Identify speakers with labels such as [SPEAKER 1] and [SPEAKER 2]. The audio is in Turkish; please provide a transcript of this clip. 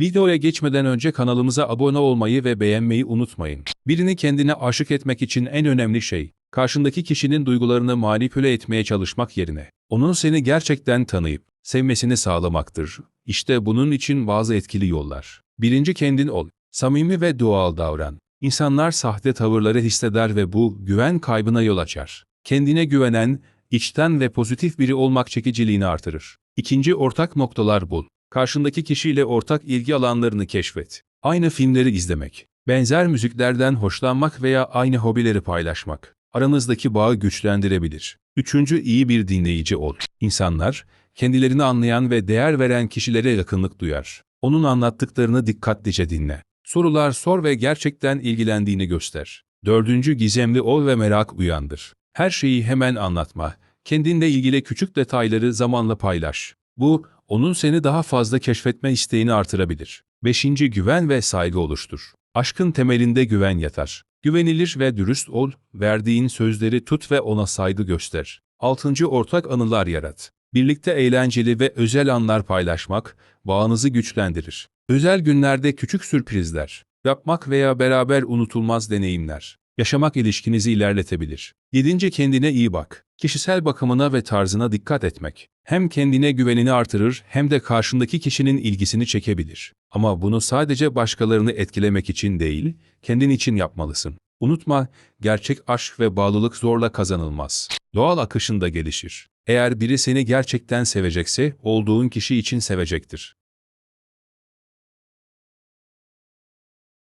[SPEAKER 1] Videoya geçmeden önce kanalımıza abone olmayı ve beğenmeyi unutmayın. Birini kendine aşık etmek için en önemli şey, karşındaki kişinin duygularını manipüle etmeye çalışmak yerine, onun seni gerçekten tanıyıp, sevmesini sağlamaktır. İşte bunun için bazı etkili yollar. Birinci kendin ol. Samimi ve doğal davran. İnsanlar sahte tavırları hisseder ve bu güven kaybına yol açar. Kendine güvenen, içten ve pozitif biri olmak çekiciliğini artırır. İkinci ortak noktalar bul. Karşındaki kişiyle ortak ilgi alanlarını keşfet. Aynı filmleri izlemek, benzer müziklerden hoşlanmak veya aynı hobileri paylaşmak aranızdaki bağı güçlendirebilir. Üçüncü iyi bir dinleyici ol. İnsanlar, kendilerini anlayan ve değer veren kişilere yakınlık duyar. Onun anlattıklarını dikkatlice dinle. Sorular sor ve gerçekten ilgilendiğini göster. Dördüncü gizemli ol ve merak uyandır. Her şeyi hemen anlatma. Kendinle ilgili küçük detayları zamanla paylaş. Bu, onun seni daha fazla keşfetme isteğini artırabilir. Beşinci güven ve saygı oluştur. Aşkın temelinde güven yatar. Güvenilir ve dürüst ol, verdiğin sözleri tut ve ona saygı göster. Altıncı ortak anılar yarat. Birlikte eğlenceli ve özel anlar paylaşmak, bağınızı güçlendirir. Özel günlerde küçük sürprizler, yapmak veya beraber unutulmaz deneyimler, yaşamak ilişkinizi ilerletebilir. Yedinci kendine iyi bak. Kişisel bakımına ve tarzına dikkat etmek. Hem kendine güvenini artırır hem de karşındaki kişinin ilgisini çekebilir. Ama bunu sadece başkalarını etkilemek için değil, kendin için yapmalısın. Unutma, gerçek aşk ve bağlılık zorla kazanılmaz. Doğal akışında gelişir. Eğer biri seni gerçekten sevecekse, olduğun kişi için sevecektir.